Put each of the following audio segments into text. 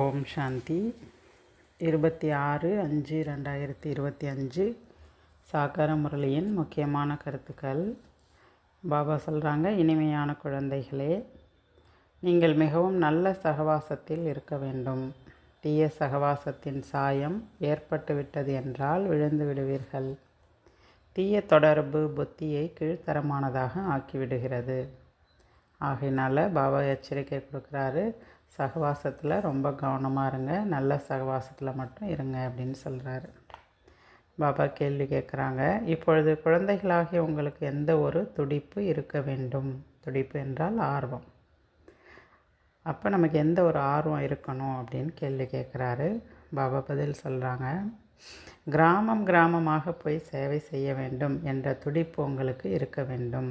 ஓம் சாந்தி. இருபத்தி ஆறு அஞ்சு ரெண்டாயிரத்தி இருபத்தி அஞ்சு சாகர முரளியின் முக்கியமான கருத்துக்கள். பாபா சொல்கிறாங்க இனிமையான குழந்தைகளே நீங்கள் மிகவும் நல்ல சகவாசத்தில் இருக்க வேண்டும். தீய சகவாசத்தின் சாயம் ஏற்பட்டுவிட்டது என்றால் விழுந்து விடுவீர்கள். தீய தொடர்பு புத்தியை கீழ்த்தரமானதாக ஆக்கிவிடுகிறது. ஆகையினால் பாபா எச்சரிக்கை கொடுக்குறாரு சகவாசத்தில் ரொம்ப கவனமாக இருங்க. நல்ல சகவாசத்தில் மட்டும் இருங்க அப்படின்னு சொல்கிறாரு பாபா கேள்வி கேட்குறாங்க இப்பொழுது குழந்தைகளாகிய உங்களுக்கு எந்த ஒரு துடிப்பு இருக்க வேண்டும்? துடிப்பு என்றால் ஆர்வம். அப்போ நமக்கு எந்த ஒரு ஆர்வம் இருக்கணும் அப்படின்னு கேள்வி கேட்குறாரு பாபா பதில் சொல்கிறாங்க கிராமம் கிராமமாக போய் சேவை செய்ய வேண்டும் என்ற துடிப்பு உங்களுக்கு இருக்க வேண்டும்.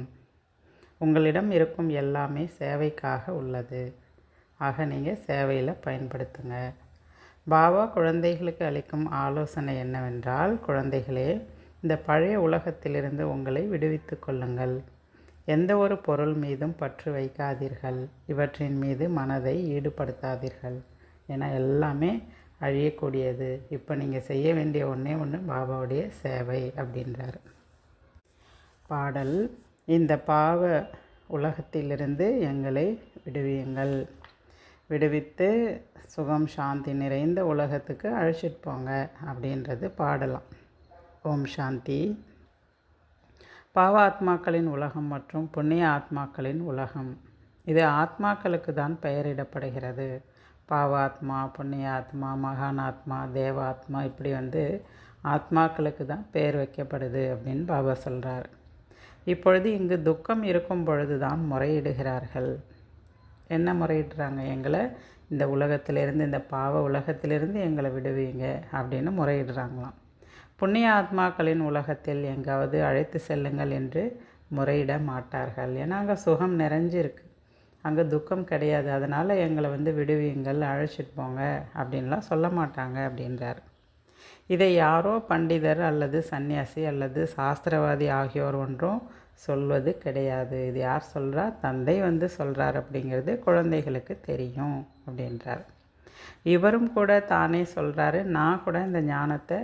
உங்களிடம் இருக்கும் எல்லாமே சேவைக்காக உள்ளது. ஆக நீங்கள் சேவையில் பயன்படுத்துங்க. பாபா குழந்தைகளுக்கு அளிக்கும் ஆலோசனை என்னவென்றால் குழந்தைகளே இந்த பழைய உலகத்திலிருந்து உங்களை விடுவித்து கொள்ளுங்கள். எந்த ஒரு பொருள் மீதும் பற்று வைக்காதீர்கள். இவற்றின் மீது மனதை ஈடுபடுத்தாதீர்கள். ஏன்னா எல்லாமே அழியக்கூடியது. இப்போ நீங்கள் செய்ய வேண்டிய ஒன்றே ஒன்று பாபாவுடைய சேவை அப்படின்றார். பாடல் இந்த பாவ உலகத்திலிருந்து எங்களை விடுவியுங்கள். விடுவித்து சுகம் சாந்தி நிறைந்த உலகத்துக்கு அழைச்சிட்டு போங்க அப்படின்றது பாடலாம். ஓம் சாந்தி. பாவ ஆத்மாக்களின் உலகம் மற்றும் புண்ணிய ஆத்மாக்களின் உலகம். இது ஆத்மாக்களுக்கு தான் பெயரிடப்படுகிறது. பாவாத்மா புண்ணிய ஆத்மா மகானாத்மா தேவாத்மா இப்படி வந்து ஆத்மாக்களுக்கு தான் பெயர் வைக்கப்படுது அப்படின்னு பாபா சொல்கிறார் இப்பொழுது இங்கு துக்கம் இருக்கும் பொழுது தான் முறையிடுகிறார்கள். என்ன முறையிடுறாங்க? எங்களை இந்த உலகத்திலேருந்து இந்த பாவ உலகத்திலிருந்து எங்களை விடுவீங்க அப்படின்னு முறையிடுறாங்களாம். புண்ணிய ஆத்மாக்களின் உலகத்தில் எங்காவது அழைத்து செல்லுங்கள் என்று முறையிட மாட்டார்கள். ஏன்னா அங்கே சுகம் நிறைஞ்சிருக்கு. அங்கே துக்கம் கிடையாது. அதனால் எங்களை வந்து விடுவீங்கள் அழைச்சிட்டு போங்க அப்படின்லாம் சொல்ல மாட்டாங்க அப்படின்றார். இதை யாரோ பண்டிதர் அல்லது சன்னியாசி அல்லது சாஸ்திரவாதி ஆகியோர் ஒன்றும் சொல்வது கிடையாது. இது யார் சொல்கிறா தந்தை வந்து சொல்கிறார் அப்படிங்கிறது குழந்தைகளுக்கு தெரியும் அப்படின்றார். இவரும் கூட தானே சொல்கிறாரு நான் கூட இந்த ஞானத்தை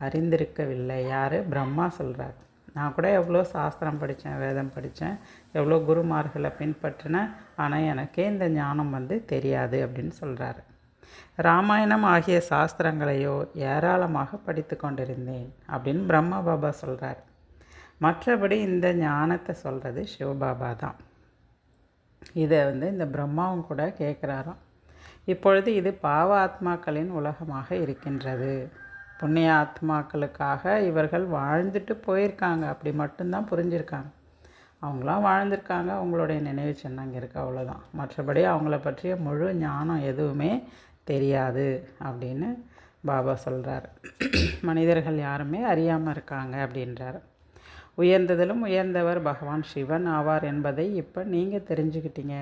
அறிந்திருக்கவில்லை. யார்? பிரம்மா சொல்கிறார் நான் கூட எவ்வளோ சாஸ்திரம் படித்தேன் வேதம் படித்தேன் எவ்வளோ குருமார்களை பின்பற்றினேன் ஆனால் எனக்கே இந்த ஞானம் வந்து தெரியாது அப்படின்னு சொல்கிறாரு ராமாயணம் ஆகிய சாஸ்திரங்களையோ ஏராளமாக படித்து கொண்டிருந்தேன் அப்படின்னு பிரம்மா பாபா சொல்கிறார் மற்றபடி இந்த ஞானத்தை சொல்கிறது சிவபாபா தான். இதை வந்து இந்த பிரம்மாவும் கூட கேட்குறாராம். இப்பொழுது இது பாவ ஆத்மாக்களின் உலகமாக இருக்கின்றது. புண்ணிய ஆத்மாக்களுக்காக இவர்கள் வாழ்ந்துட்டு போயிருக்காங்க. அப்படி மட்டும்தான் புரிஞ்சிருக்காங்க. அவங்களாம் வாழ்ந்திருக்காங்க. அவங்களுடைய நினைவு சின்னங்க இங்கே இருக்குது அவ்வளோதான் மற்றபடி அவங்கள பற்றிய முழு ஞானம் எதுவுமே தெரியாது அப்படின்னு பாபா சொல்கிறார் மனிதர்கள் யாருமே அறியாமல் இருக்காங்க அப்படின்றார். உயர்ந்ததிலும் உயர்ந்தவர் பகவான் சிவன் ஆவார் என்பதை இப்போ நீங்கள் தெரிஞ்சுக்கிட்டீங்க.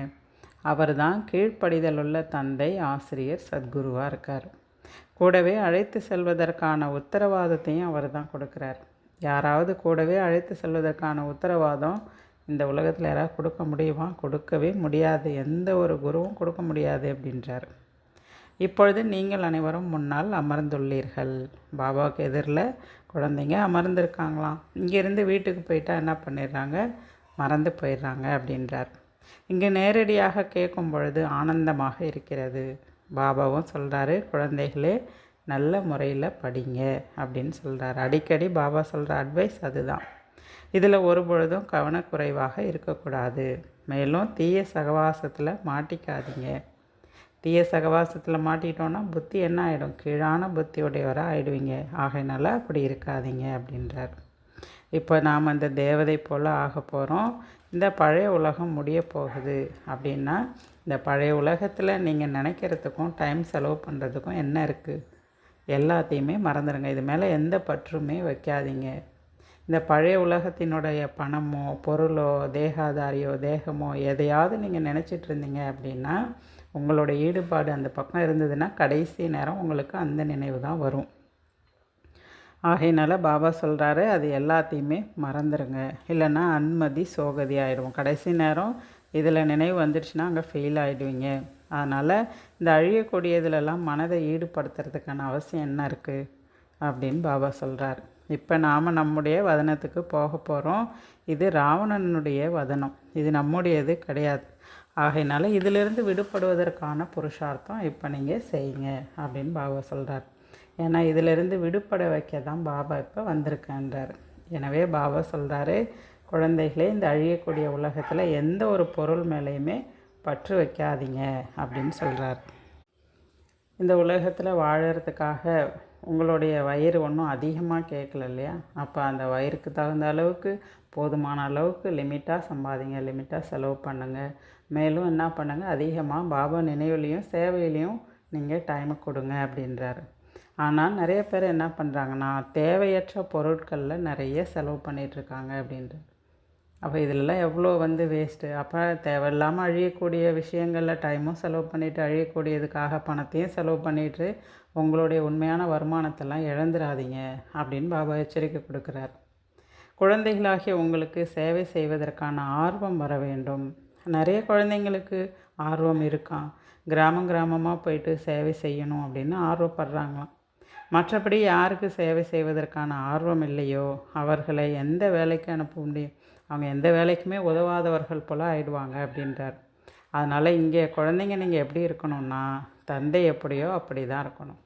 அவர் தான் கீழ்ப்படிதலுள்ள தந்தை ஆசிரியர் சத்குருவாக இருக்கார். கூடவே அழைத்து செல்வதற்கான உத்தரவாதத்தையும் அவர் தான் கொடுக்குறார். யாராவது கூடவே அழைத்து செல்வதற்கான உத்தரவாதம் இந்த உலகத்தில் யாராவது கொடுக்க முடியுமா? கொடுக்கவே முடியாது. எந்த ஒரு குருவும் கொடுக்க முடியாது அப்படின்றார். இப்பொழுது நீங்கள் அனைவரும் முன்னால் அமர்ந்துள்ளீர்கள். பாபாவுக்கு எதிரில் குழந்தைங்க அமர்ந்திருக்காங்களாம். இங்கேருந்து வீட்டுக்கு போயிட்டா என்ன பண்ணிடுறாங்க? மறந்து போயிடுறாங்க அப்படின்றார். இங்கே நேரடியாக கேட்கும் பொழுது ஆனந்தமாக இருக்கிறது. பாபாவும் சொல்கிறாரு குழந்தைகளே நல்ல முறையில் படிங்க அப்படின்னு சொல்கிறார் அடிக்கடி பாபா சொல்கிற அட்வைஸ் அதுதான். இதில் ஒரு பொழுதும் கவனக்குறைவாக இருக்கக்கூடாது. மேலும் தீய சகவாசத்தில் மாட்டிக்காதீங்க. தீய சகவாசத்தில் மாட்டிக்கிட்டோன்னா புத்தி என்ன ஆகிடும் கீழான புத்தியுடையவராக ஆகிடுவீங்க ஆகையினால அப்படி இருக்காதீங்க அப்படின்றார். இப்போ நாம் அந்த தேவதை போல் ஆக போகிறோம் இந்த பழைய உலகம் முடிய போகுது அப்படின்னா இந்த பழைய உலகத்தில் நீங்கள் நினைக்கிறதுக்கும் டைம் செலவு பண்ணுறதுக்கும் என்ன இருக்குது எல்லாத்தையுமே மறந்துடுங்க இது மேலே எந்த பற்றுமே வைக்காதீங்க. இந்த பழைய உலகத்தினுடைய பணமோ பொருளோ தேகாதாரியோ தேகமோ எதையாவது நீங்கள் நினச்சிட்டு இருந்தீங்க அப்படின்னா உங்களோட ஈடுபாடு அந்த பக்கம் இருந்ததுன்னா கடைசி நேரம் உங்களுக்கு அந்த நினைவு தான் வரும். ஆகையினால பாபா சொல்கிறாரு அது எல்லாத்தையுமே மறந்துடுங்க இல்லைன்னா அன்மதி சோகதி ஆகிடும் கடைசி நேரம் இதில் நினைவு வந்துடுச்சுன்னா அங்கே ஃபெயில் ஆகிடுவீங்க அதனால் இந்த அழியக்கூடியதுலலாம் மனதை ஈடுபடுத்துறதுக்கான அவசியம் என்ன இருக்குது அப்படின்னு பாபா சொல்கிறார் இப்போ நாம் நம்முடைய வதனத்துக்கு போக போகிறோம் இது ராவணனுடைய வதனம். இது நம்முடையது கிடையாது. ஆகையினால இதிலிருந்து விடுபடுவதற்கான புருஷார்த்தம் இப்போ நீங்கள் செய்யுங்க அப்படின்னு பாபா சொல்கிறார் ஏன்னா இதிலிருந்து விடுபட வைக்க தான் பாபா இப்போ வந்திருக்கேன்றார். எனவே பாபா சொல்கிறாரு குழந்தைகளே இந்த அழியக்கூடிய உலகத்தில் எந்த ஒரு பொருள் மேலேயுமே பற்று வைக்காதீங்க அப்படின்னு சொல்கிறார் இந்த உலகத்தில் வாழறதுக்காக உங்களுடைய வயிறு ஒன்றும் அதிகமாக கேட்கல இல்லையா? அப்போ அந்த வயிறுக்கு தகுந்த அளவுக்கு போதுமான அளவுக்கு லிமிட்டாக சம்பாதிங்க லிமிட்டாக செலவு பண்ணுங்கள் மேலும் என்ன பண்ணுங்கள் அதிகமாக பாபா நினைவுலையும் சேவையிலையும் நீங்கள் டைமை கொடுங்க அப்படின்றாரு. ஆனால் நிறைய பேர் என்ன பண்ணுறாங்கன்னா தேவையற்ற பொருட்களில் நிறைய செலவு பண்ணிகிட்ருக்காங்க அப்படின்றார். அப்போ இதிலெல்லாம் எவ்வளோ வந்து வேஸ்ட்டு அப்போ தேவையில்லாமல் அழியக்கூடிய விஷயங்களில் டைமும் செலவு பண்ணிவிட்டு அழியக்கூடியதுக்காக பணத்தையும் செலவு பண்ணிவிட்டு உங்களுடைய உண்மையான வருமானத்தெல்லாம் இழந்துடாதீங்க அப்படின்னு பாபா எச்சரிக்கை கொடுக்குறாரு. குழந்தைகளாகிய உங்களுக்கு சேவை செய்வதற்கான ஆர்வம் வர வேண்டும். நிறைய குழந்தைங்களுக்கு ஆர்வம் இருக்கான் கிராமம் கிராமமாக போயிட்டு சேவை செய்யணும் அப்படின்னு ஆர்வப்படுறாங்களாம். மற்றபடி யாருக்கு சேவை செய்வதற்கான ஆர்வம் இல்லையோ? அவர்களை எந்த வேலைக்கு அனுப்ப முடியும்? அவங்க எந்த வேலைக்குமே உதவாதவர்கள் போல் ஆயிடுவாங்க அப்படின்றார். அதனால் இங்கே குழந்தைங்க நீங்கள் எப்படி இருக்கணும்னா தந்தை எப்படியோ அப்படி தான் இருக்கணும்.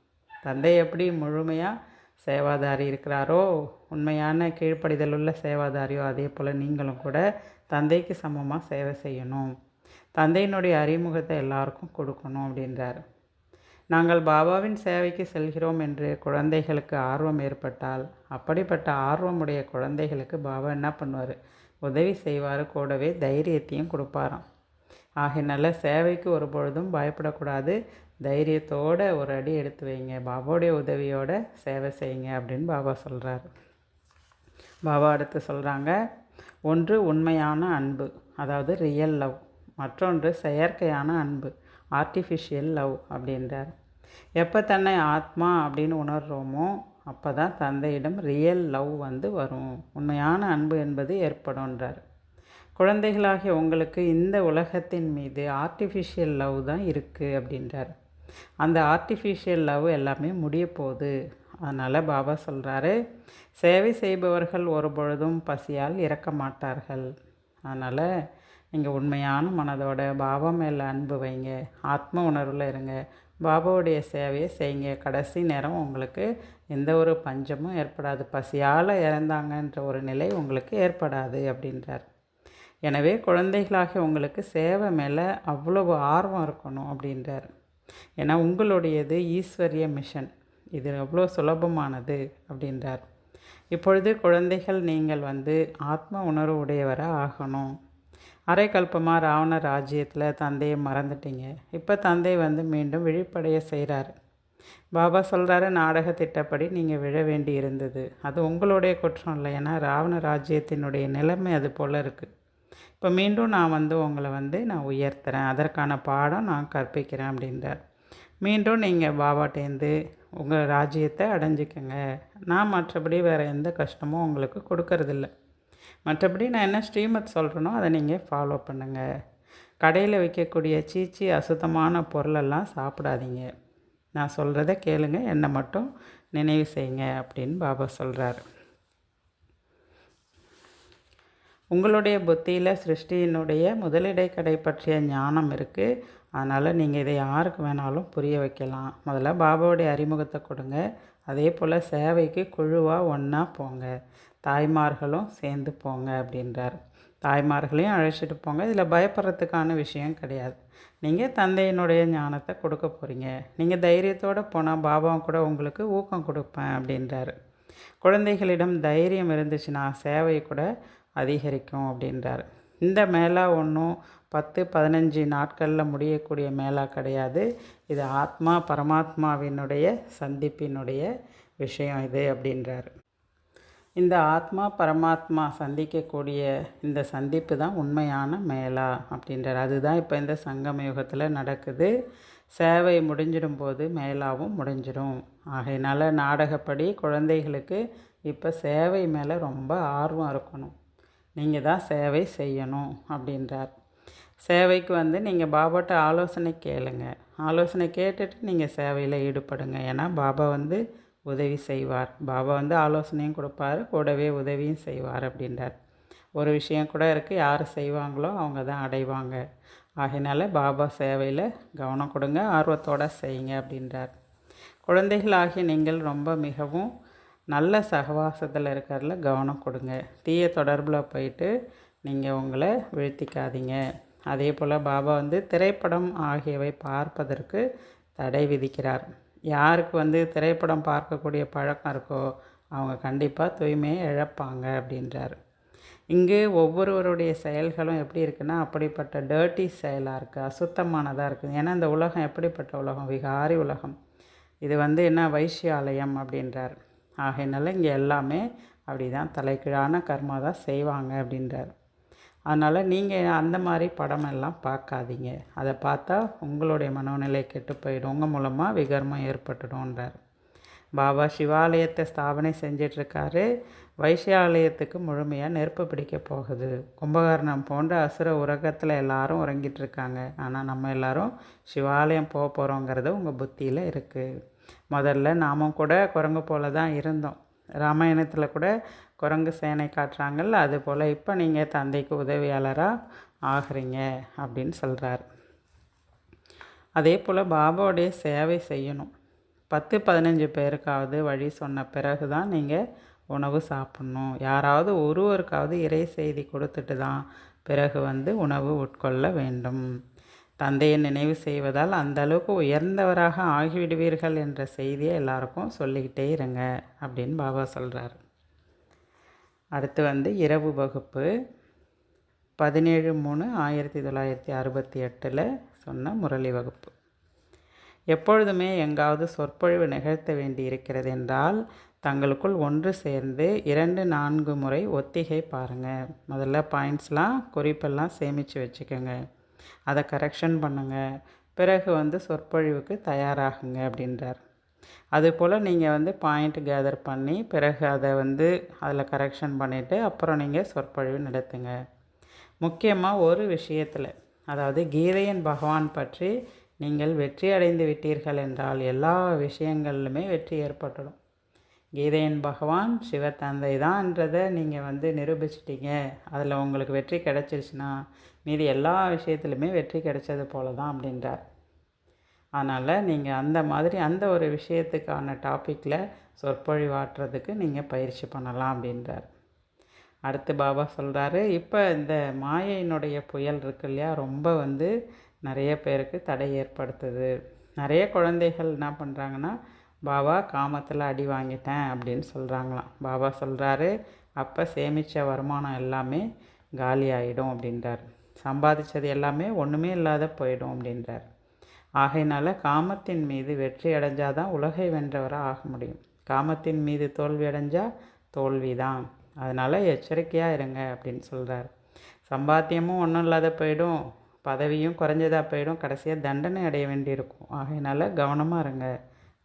தந்தை எப்படி முழுமையாக சேவாதாரி இருக்கிறாரோ உண்மையான கீழ்ப்படிதல் உள்ள சேவாதாரியோ அதே போல் நீங்களும் கூட தந்தைக்கு சமமாக சேவை செய்யணும். தந்தையினுடைய அறிமுகத்தை எல்லாருக்கும் கொடுக்கணும் அப்படின்றார். நாங்கள் பாபாவின் சேவைக்கு செல்கிறோம் என்று குழந்தைகளுக்கு ஆர்வம் ஏற்பட்டால் அப்படிப்பட்ட ஆர்வமுடைய குழந்தைகளுக்கு பாபா என்ன பண்ணுவார்? உதவி செய்வார் கூடவே தைரியத்தையும் கொடுப்பாராம். ஆகையினால சேவைக்கு ஒரு பொழுதும் பயப்படக்கூடாது. தைரியத்தோடு ஒரு அடி எடுத்து வைங்க. பாபாவுடைய உதவியோட சேவை செய்யுங்க அப்படின்னு பாபா சொல்கிறாரு பாபா அடுத்து சொல்கிறாங்க ஒன்று உண்மையான அன்பு அதாவது ரியல் லவ் மற்றொன்று செயற்கையான அன்பு ஆர்டிஃபிஷியல் லவ் அப்படின்றார். எப்போ தன்னை ஆத்மா அப்படின்னு உணர்கிறோமோ அப்போ தான் தந்தையிடம் ரியல் லவ் வந்து வரும். உண்மையான அன்பு என்பது ஏற்படும்ன்றார். குழந்தைகளாகிய உங்களுக்கு இந்த உலகத்தின் மீது ஆர்டிஃபிஷியல் லவ் தான் இருக்குது அப்படின்றார். அந்த ஆர்டிஃபிஷியல் லவ் எல்லாமே முடிய போகுது அதனால் பாபா சொல்கிறாரு சேவை செய்பவர்கள் ஒரு பொழுதும் பசியால் இறக்க மாட்டார்கள். அதனால் நீங்கள் உண்மையான மனதோட பாபா மேலே அன்பு வைங்க ஆத்ம உணர்வில் இருங்க. பாபாவுடைய சேவையை செய்யுங்க. கடைசி நேரம் உங்களுக்கு எந்த ஒரு பஞ்சமும் ஏற்படாது. பசியால் இறந்தாங்கன்ற ஒரு நிலை உங்களுக்கு ஏற்படாது அப்படின்றார். எனவே குழந்தைகளாக உங்களுக்கு சேவை மேலே அவ்வளவு ஆர்வம் இருக்கணும் அப்படின்றார். ஏன்னா உங்களுடையது ஈஸ்வரிய மிஷன் இது எவ்வளோ சுலபமானது அப்படின்றார். இப்பொழுது குழந்தைகள் நீங்கள் வந்து ஆத்ம உணர்வு உடையவராக ஆகணும் அரைக்கல்பமாக ராவண ராஜ்யத்தில் தந்தையை மறந்துட்டீங்க. இப்போ தந்தை வந்து மீண்டும் விழிப்படைய செய்கிறாரு பாபா சொல்கிறாரு நாடக திட்டப்படி நீங்கள் விழ வேண்டி இருந்தது அது உங்களுடைய குற்றம் இல்லை. ஏன்னா ராவண ராஜ்யத்தினுடைய நிலைமை அது போல் இருக்குது இப்போ மீண்டும் நான் வந்து உங்களை வந்து நான் உயர்த்துறேன். அதற்கான பாடம் நான் கற்பிக்கிறேன் அப்படின்றார். மீண்டும் நீங்கள் பாபாட்டேந்து உங்கள் ராஜ்யத்தை அடைஞ்சிக்கங்க. நான் மற்றபடி வேறு எந்த கஷ்டமும் உங்களுக்கு கொடுக்கறதில்ல. மற்றபடி நான் என்ன ஸ்ரீமத் சொல்கிறேனோ அதை நீங்கள் ஃபாலோ பண்ணுங்கள் கடையில் வைக்கக்கூடிய சீச்சி அசுத்தமான பொருளெல்லாம் சாப்பிடாதீங்க. நான் சொல்கிறத கேளுங்க. என்னை மட்டும் நினைவு செய்யுங்க அப்படின்னு பாபா சொல்கிறார் உங்களுடைய புத்தியில் சிருஷ்டியினுடைய முதலிடை கடை பற்றிய ஞானம் இருக்குது அதனால் நீங்கள் இதை யாருக்கு வேணாலும் புரிய வைக்கலாம். முதல்ல பாபாவுடைய அறிமுகத்தை கொடுங்க. அதே போல் சேவைக்கு குழுவாக ஒன்றா போங்க. தாய்மார்களும் சேர்ந்து போங்க அப்படின்றார். தாய்மார்களையும் அழைச்சிட்டு போங்க. இதில் பயப்படுறதுக்கான விஷயம் கிடையாது. நீங்கள் தந்தையினுடைய ஞானத்தை கொடுக்க போகிறீங்க நீங்கள் தைரியத்தோடு போனால் பாபாவும் கூட உங்களுக்கு ஊக்கம் கொடுப்பேன் அப்படின்றாரு. குழந்தைகளிடம் தைரியம் இருந்துச்சுன்னா சேவை கூட அதிகரிக்கும் அப்படின்றார். இந்த மேலா ஒன்றும் பத்து பதினஞ்சு நாட்களில் முடியக்கூடிய மேலா கிடையாது. இது ஆத்மா பரமாத்மாவினுடைய சந்திப்பினுடைய விஷயம் இது அப்படின்றார். இந்த ஆத்மா பரமாத்மா சந்திக்கக்கூடிய இந்த சந்திப்பு தான் உண்மையான மேலா அப்படின்றார். அதுதான் இப்போ இந்த சங்கம யுகத்தில் நடக்குது. சேவை முடிஞ்சிடும் போது மேலாவும் முடிஞ்சிடும். ஆகையினால நாடகப்படி குழந்தைகளுக்கு இப்போ சேவை மேலே ரொம்ப ஆர்வம் இருக்கணும். நீங்கள் தான் சேவை செய்யணும் அப்படின்றார். சேவைக்கு வந்து நீங்கள் பாபாட்ட ஆலோசனை கேளுங்க. ஆலோசனை கேட்டுட்டு நீங்கள் சேவையில் ஈடுபடுங்க. ஏன்னா பாபா வந்து உதவி செய்வார். பாபா வந்து ஆலோசனையும் கொடுப்பாரு. கூடவே உதவியும் செய்வார் அப்படின்றார். ஒரு விஷயம் கூட இருக்குது யார் செய்வாங்களோ அவங்க தான் அடைவாங்க. ஆகையினால பாபா சேவையில் கவனம் கொடுங்க. ஆர்வத்தோடு செய்யுங்க அப்படின்றார். குழந்தைகளாகிய நீங்கள் ரொம்ப மிகவும் நல்ல சகவாசத்தில் இருக்கிறதுல கவனம் கொடுங்க. தீய தொடர்பில் போயிட்டு நீங்கள் உங்களை வீழ்த்திக்காதீங்க. அதே போல் பாபா வந்து திரைப்படம் ஆகியவை பார்ப்பதற்கு தடை விதிக்கிறார். யாருக்கு வந்து திரைப்படம் பார்க்கக்கூடிய பழக்கம் இருக்கோ அவங்க கண்டிப்பாக தூய்மையை இழப்பாங்க அப்படின்றார். இங்கு ஒவ்வொருவருடைய செயல்களும் எப்படி இருக்குன்னா அப்படிப்பட்ட டர்ட்டி செயலாக இருக்குது அசுத்தமானதாக இருக்குது ஏன்னா இந்த உலகம் எப்படிப்பட்ட உலகம்? விகாரி உலகம். இது வந்து என்ன? வைஷ்யாலயம் அப்படின்றார். ஆகையினால இங்கே எல்லாமே அப்படி தான் தலைகீழான கர்மா தான் செய்வாங்க அப்படின்றார். அதனால் நீங்கள் அந்த மாதிரி படமெல்லாம் பார்க்காதீங்க. அதை பார்த்தா உங்களுடைய மனோநிலை கெட்டு போயிடும். உங்கள் மூலமாக விகர்மம் ஏற்பட்டுடும்ன்றார். பாபா சிவாலயத்தை ஸ்தாபனை செஞ்சிட்ருக்காரு. வைசியாலயத்துக்கு முழுமையாக நெருப்பு பிடிக்க போகுது. கும்பகர்ணம் போன்ற அசுர உலகத்தில் எல்லாரும் உறங்கிட்டு இருக்காங்க ஆனால் நம்ம எல்லாரும் சிவாலயம் போக போகிறோங்கிறது உங்கள் புத்தியில் இருக்குது முதல்ல நாமும் கூட குரங்கு போல தான் இருந்தோம். ராமாயணத்தில் கூட குரங்கு சேனை காட்டுறாங்கல்ல அது போல் இப்போ நீங்கள் தந்தைக்கு உதவியாளராக ஆகிறீங்க அப்படின்னு சொல்கிறார் அதே போல் பாபாவுடைய சேவை செய்யணும். பத்து பதினஞ்சு பேருக்காவது வழி சொன்ன பிறகு தான் நீங்கள் உணவு சாப்பிட்ணும். யாராவது ஒருவருக்காவது இறை செய்தி கொடுத்துட்டு தான் பிறகு வந்து உணவு உட்கொள்ள வேண்டும். தந்தையை நினைவு செய்வதால் அந்த அளவுக்கு உயர்ந்தவராக ஆகிவிடுவீர்கள் என்ற செய்தியை எல்லாருக்கும் சொல்லிக்கிட்டே இருங்க அப்படின்னு பாபா சொல்கிறார் அடுத்து வந்து இரவு வகுப்பு பதினேழு மூணு ஆயிரத்தி தொள்ளாயிரத்தி அறுபத்தி எட்டில் சொன்ன முரளி வகுப்பு. எப்பொழுதுமே எங்காவது சொற்பொழிவு நிகழ்த்த வேண்டி இருக்கிறது என்றால் தங்களுக்குள் ஒன்று சேர்ந்து இரண்டு நான்கு முறை ஒத்திகை பாருங்கள் முதல்ல பாயிண்ட்ஸ்லாம் குறிப்பெல்லாம் சேமித்து வச்சுக்கோங்க. அதை கரெக்ஷன் பண்ணுங்கள் பிறகு வந்து சொற்பொழிவுக்கு தயாராகுங்க அப்படின்றார். அதுபோல் நீங்கள் வந்து பாயிண்ட் கேதர் பண்ணி பிறகு அதை வந்து அதில் கரெக்ஷன் பண்ணிவிட்டு அப்புறம் நீங்கள் சொற்பொழிவு நடத்துங்க. முக்கியமாக ஒரு விஷயத்தில் அதாவது கீதையன் பகவான் பற்றி நீங்கள் வெற்றி அடைந்து விட்டீர்கள் என்றால் எல்லா விஷயங்களிலுமே வெற்றி ஏற்பட்டுடும். கீதையன் பகவான் சிவத்தந்தை தான்ன்றதை நீங்கள் வந்து நிரூபிச்சிட்டீங்க. அதில் உங்களுக்கு வெற்றி கிடச்சிருச்சுன்னா மீதி எல்லா விஷயத்துலையுமே வெற்றி கிடைச்சது போல தான் அப்படின்றார். அதனால் நீங்கள் அந்த மாதிரி அந்த ஒரு விஷயத்துக்கான டாப்பிக்கில் சொற்பொழிவாற்றுறதுக்கு நீங்கள் பயிற்சி பண்ணலாம் அப்படின்றார். அடுத்து பாபா சொல்கிறாரு இப்போ இந்த மாயையினுடைய புயல் இருக்கு இல்லையா ரொம்ப வந்து நிறைய பேருக்கு தடை ஏற்படுத்துது. நிறைய குழந்தைகள் என்ன பண்ணுறாங்கன்னா பாபா காமத்தில் அடி வாங்கிட்டேன் அப்படின்னு சொல்கிறாங்களாம் பாபா சொல்கிறாரு அப்போ சேமித்த வருமானம் எல்லாமே காலி ஆகிடும் அப்படின்றார். சம்பாதிச்சது எல்லாமே ஒன்றுமே இல்லாத போயிடும் அப்படின்றார். ஆகையினால காமத்தின் மீது வெற்றி அடைஞ்சால் தான் உலகை வென்றவராக ஆக முடியும். காமத்தின் மீது தோல்வி அடைஞ்சால் தோல்வி தான் அதனால் எச்சரிக்கையாக இருங்க அப்படின்னு சொல்கிறார் சம்பாத்தியமும் ஒன்றும் இல்லாத போயிடும் பதவியும் குறைஞ்சதாக போயிடும் கடைசியாக தண்டனை அடைய வேண்டியிருக்கும். ஆகையினால கவனமாக இருங்க.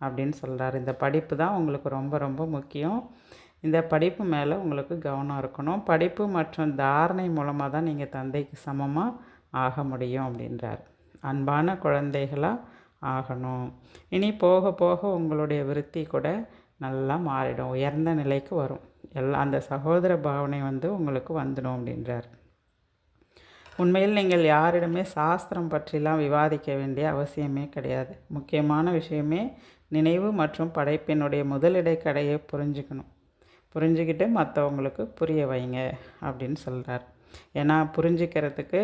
அப்படின்னு சொல்கிறாரு இந்த படிப்பு தான் உங்களுக்கு ரொம்ப ரொம்ப முக்கியம். இந்த படிப்பு மேலே உங்களுக்கு கவனம் இருக்கணும். படிப்பு மற்றும் தாரணை மூலமாக தான் நீங்கள் தந்தைக்கு சமமாக ஆக முடியும் அப்படின்றார். அன்பான குழந்தைகளாக ஆகணும். இனி போக போக உங்களுடைய விருத்தி கூட நல்லா மாறிடும். உயர்ந்த நிலைக்கு வரும். எல்லா அந்த சகோதர பாவனை வந்து உங்களுக்கு வந்துடும் அப்படின்றார். உண்மையில் நீங்கள் யாரிடமே சாஸ்திரம் பற்றிலாம் விவாதிக்க வேண்டிய அவசியமே கிடையாது. முக்கியமான விஷயமே நினைவு மற்றும் படைப்பினுடைய முதல் கடையை புரிஞ்சுக்கணும். புரிஞ்சுக்கிட்டு மற்றவங்களுக்கு புரிய வைங்க அப்படின்னு சொல்கிறார் ஏன்னா புரிஞ்சுக்கிறதுக்கு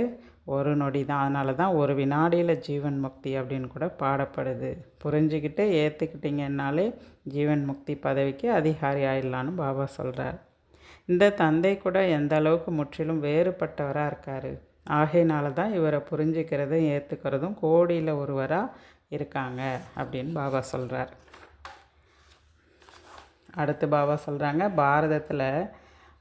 ஒரு நொடி தான். அதனால தான் ஒரு வினாடியில் ஜீவன் முக்தி அப்படின்னு கூட பாடப்படுது. புரிஞ்சுக்கிட்டு ஏற்றுக்கிட்டிங்கன்னாலே ஜீவன் முக்தி பதவிக்கு அதிகாரி ஆயிடலான்னு பாபா சொல்கிறார் இந்த தந்தை கூட எந்த அளவுக்கு முற்றிலும் வேறுபட்டவராக இருக்கார். ஆகையினால தான் இவரை புரிஞ்சுக்கிறதும் ஏற்றுக்கிறதும் கோடியில் ஒருவராக இருக்காங்க அப்படின்னு பாபா சொல்கிறார் அடுத்து பாபா சொல்கிறாங்க பாரதத்தில்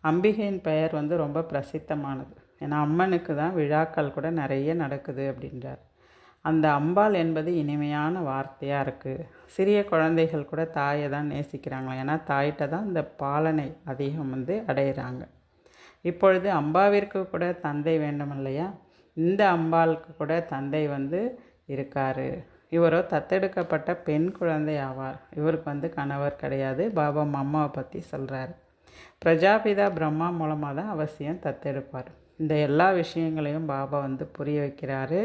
அம்பிகையின் பெயர் வந்து ரொம்ப பிரசித்தமானது. ஏன்னா அம்மனுக்கு தான் விழாக்கள் கூட நிறைய நடக்குது அப்படின்றார். அந்த அம்பாள் என்பது இனிமையான வார்த்தையாக இருக்குது சிறிய குழந்தைகள் கூட தாயை தான் நேசிக்கிறாங்களா? ஏன்னா தாயிட்ட தான் இந்த பாலனை அதிகம் வந்து அடையிறாங்க. இப்பொழுது அம்பாவிற்கு கூட தந்தை வேண்டும் இல்லையா இந்த அம்பாளுக்கு கூட தந்தை வந்து இருக்கார். இவரோ தத்தெடுக்கப்பட்ட பெண் குழந்தை ஆவார். இவருக்கு வந்து கணவர் கிடையாது. பாபா அம்மாவை பற்றி சொல்கிறாரு பிரஜாபிதா பிரம்மா மூலமாக தான் அவசியம் தத்தெடுப்பார். இந்த எல்லா விஷயங்களையும் பாபா வந்து புரிய வைக்கிறாரு.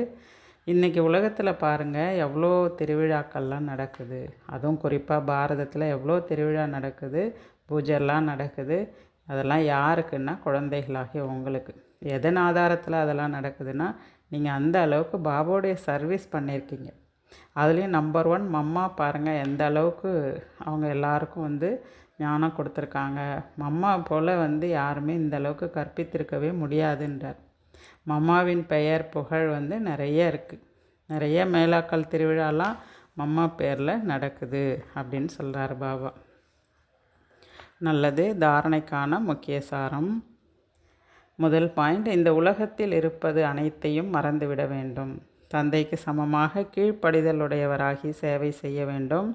இன்றைக்கி உலகத்தில் பாருங்கள் எவ்வளோ திருவிழாக்கள்லாம் நடக்குது. அதுவும் குறிப்பாக பாரதத்தில் எவ்வளோ திருவிழா நடக்குது. பூஜைலாம் நடக்குது. அதெல்லாம் யாருக்குன்னா குழந்தைகளாகிய உங்களுக்கு. எதன் ஆதாரத்தில் அதெல்லாம் நடக்குதுன்னா நீங்கள் அந்த அளவுக்கு பாபாவுடைய சர்வீஸ் பண்ணியிருக்கீங்க. அதுலேயும் நம்பர் ஒன் மம்மா பாருங்கள் எந்த அளவுக்கு அவங்க எல்லாருக்கும் வந்து ஞானம் கொடுத்துருக்காங்க. மம்மா போல் வந்து யாருமே இந்த அளவுக்கு கற்பித்திருக்கவே முடியாதுன்றார். மம்மாவின் பெயர் புகழ் வந்து நிறைய இருக்குது நிறைய மேலாக்கள் திருவிழாலாம் மம்மா பேரில் நடக்குது அப்படின்னு சொல்கிறார் பாபா. நல்லது தாரணைக்கான முக்கிய சாரம். முதல் பாயிண்ட் இந்த உலகத்தில் இருப்பது அனைத்தையும் மறந்துவிட வேண்டும். தந்தைக்கு சமமாக கீழ்ப்படிதலுடையவராகி சேவை செய்ய வேண்டும்.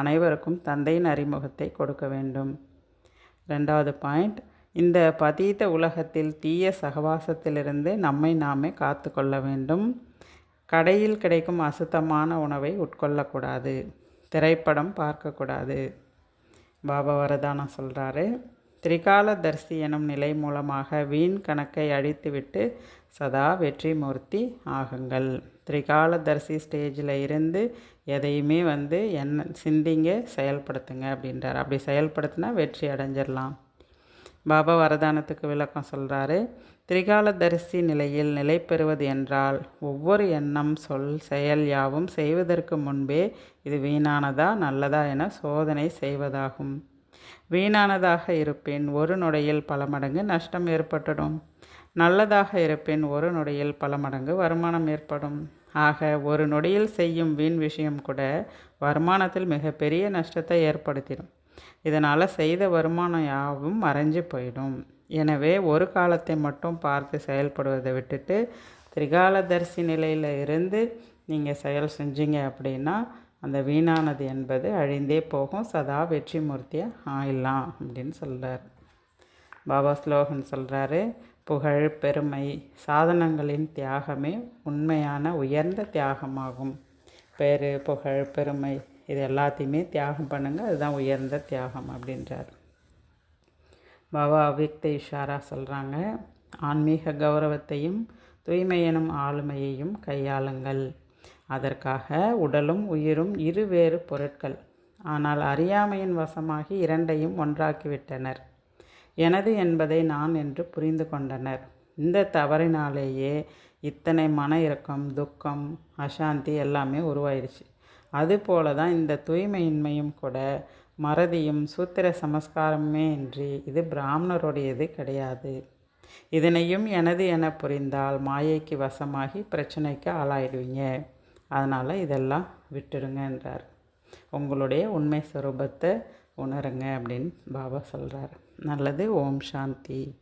அனைவருக்கும் தந்தையின் அறிமுகத்தை கொடுக்க வேண்டும். ரெண்டாவது பாயிண்ட். இந்த பதீத உலகத்தில் தீய சகவாசத்திலிருந்து நம்மை நாமே காத்து கொள்ள வேண்டும். கடையில் கிடைக்கும் அசுத்தமான உணவை உட்கொள்ளக்கூடாது. திரைப்படம் பார்க்கக்கூடாது. பாபா வரதானம் சொல்கிறாரு திரிகாலதர்சி எனும் நிலை மூலமாக வீண் கணக்கை அழித்துவிட்டு சதா வெற்றி மூர்த்தி ஆகுங்கள். திரிகாலதர்சி ஸ்டேஜில் இருந்து எதையுமே வந்து என்ன சிந்திங்க செயல்படுத்துங்க அப்படின்றார். அப்படி செயல்படுத்தினா வெற்றி அடைஞ்சிடலாம் பாபா வரதானத்துக்கு விளக்கம் சொல்கிறாரு திரிகாலதரிசி நிலையில் நிலை பெறுவது என்றால் ஒவ்வொரு எண்ணம் சொல் செயல் யாவும் செய்வதற்கு முன்பே இது வீணானதா நல்லதா என சோதனை செய்வதாகும். வீணானதாக இருப்பின் ஒரு நொடையில் பல மடங்கு நஷ்டம் ஏற்பட்டுடும். நல்லதாக இருப்பின் ஒரு நொடியில் பல மடங்கு வருமானம் ஏற்படும். ஆக ஒரு நொடியில் செய்யும் வீண் விஷயம் கூட வருமானத்தில் மிகப்பெரிய நஷ்டத்தை ஏற்படுத்திடும். இதனால் செய்த வருமானம் யாவும் மறைஞ்சு போயிடும். எனவே ஒரு காலத்தை மட்டும் பார்த்து செயல்படுவதை விட்டுட்டு திரிகாலதர்சி நிலையில் இருந்து நீங்கள் செயல் செஞ்சீங்க அப்படின்னா அந்த வீணானது என்பது அழிந்தே போகும். சதா வெற்றி மூர்த்தியாக ஆயிடலாம் அப்படின்னு சொல்கிறார் பாபா ஸ்லோகன் சொல்கிறாரு புகழ் பெருமை சாதனங்களின் தியாகமே உண்மையான உயர்ந்த தியாகமாகும். பேர் புகழ் பெருமை இது எல்லாத்தையுமே தியாகம் பண்ணுங்கள் அதுதான் உயர்ந்த தியாகம் அப்படின்றார். பாபா அவ்யக்த இஷாரா சொல்கிறாங்க ஆன்மீக கௌரவத்தையும் தூய்மை எனும் ஆளுமையையும் கையாளுங்கள். அதற்காக உடலும் உயிரும் இரு வேறு பொருட்கள். ஆனால் அறியாமையின் வசமாகி இரண்டையும் ஒன்றாக்கிவிட்டனர். எனது என்பதை நான் என்று புரிந்து கொண்டனர். இந்த தவறினாலேயே இத்தனை மன இறக்கம் துக்கம் அசாந்தி எல்லாமே உருவாயிடுச்சு அதுபோல தான் இந்த தூய்மையின்மையும் கூட மறதியும் சூத்திர சமஸ்காரமே இன்றி இது பிராமணருடையது கிடையாது. இதனையும் எனது என புரிந்தால் மாயைக்கு வசமாகி பிரச்சனைக்கு ஆளாயிடுவீங்க. அதனால் இதெல்லாம் விட்டுடுங்கன்றார் உங்களுடைய உண்மை சுரூபத்தை உணருங்க அப்படின்னு பாபா சொல்கிறார் நல்லது. ஓம் சாந்தி.